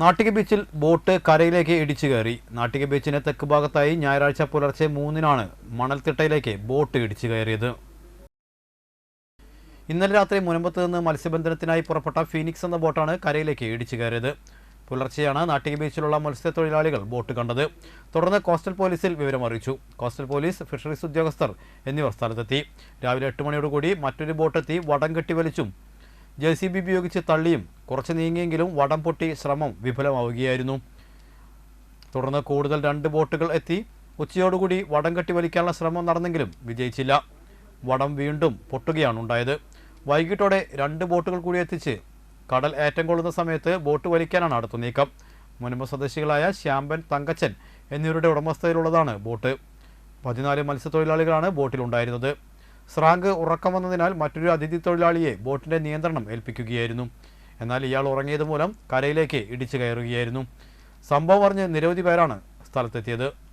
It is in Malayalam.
നാട്ടിക ബീച്ചിൽ ബോട്ട് കരയിലേക്ക് ഇടിച്ചു കയറി. നാട്ടിക ബീച്ചിന് തെക്ക് ഭാഗത്തായി ഞായറാഴ്ച പുലർച്ചെ മൂന്നിനാണ് മണൽത്തിട്ടയിലേക്ക് ബോട്ട് ഇടിച്ചു കയറിയത്. ഇന്നലെ രാത്രി മുനമ്പത്ത് നിന്ന് മത്സ്യബന്ധനത്തിനായി പുറപ്പെട്ട ഫീനിക്സ് എന്ന ബോട്ടാണ് കരയിലേക്ക് ഇടിച്ചു കയറിയത്. പുലർച്ചെയാണ് നാട്ടിക ബീച്ചിലുള്ള മത്സ്യത്തൊഴിലാളികൾ ബോട്ട് കണ്ടത്. തുടർന്ന് കോസ്റ്റൽ പോലീസിൽ വിവരം അറിയിച്ചു. കോസ്റ്റൽ പോലീസ് ഫിഷറീസ് ഉദ്യോഗസ്ഥർ എന്നിവർ സ്ഥലത്തെത്തി. രാവിലെ എട്ട് മണിയോടുകൂടി മറ്റൊരു ബോട്ടെത്തി വടം കെട്ടി വലിച്ചും ജെ സി ബി ഉപയോഗിച്ച് തള്ളിയും കുറച്ച് നീങ്ങിയെങ്കിലും വടം പൊട്ടി ശ്രമം വിഫലമാവുകയായിരുന്നു. തുടർന്ന് കൂടുതൽ രണ്ട് ബോട്ടുകൾ എത്തി. ഉച്ചയോടുകൂടി വടം കെട്ടി വലിക്കാനുള്ള ശ്രമം നടന്നെങ്കിലും വിജയിച്ചില്ല. വടം വീണ്ടും പൊട്ടുകയാണ് ഉണ്ടായത്. വൈകിട്ടോടെ രണ്ട് ബോട്ടുകൾ കൂടി എത്തിച്ച് കടൽ ഏറ്റം കൊള്ളുന്ന സമയത്ത് ബോട്ട് വലിക്കാനാണ് അടുത്ത നീക്കം. മുൻപ് സ്വദേശികളായ ശ്യാമ്പൻ തങ്കച്ചൻ എന്നിവരുടെ ഉടമസ്ഥതയിലുള്ളതാണ് ബോട്ട്. പതിനാല് മത്സ്യത്തൊഴിലാളികളാണ് ബോട്ടിലുണ്ടായിരുന്നത്. സ്രാങ്ക് ഉറക്കം വന്നതിനാൽ മറ്റൊരു അതിഥി തൊഴിലാളിയെ ബോട്ടിന്റെ നിയന്ത്രണം ഏൽപ്പിക്കുകയായിരുന്നു. എന്നാൽ ഇയാൾ ഉറങ്ങിയത് മൂലം കരയിലേക്ക് ഇടിച്ചു കയറുകയായിരുന്നു. സംഭവം അറിഞ്ഞ് നിരവധി പേരാണ് സ്ഥലത്തെത്തിയത്.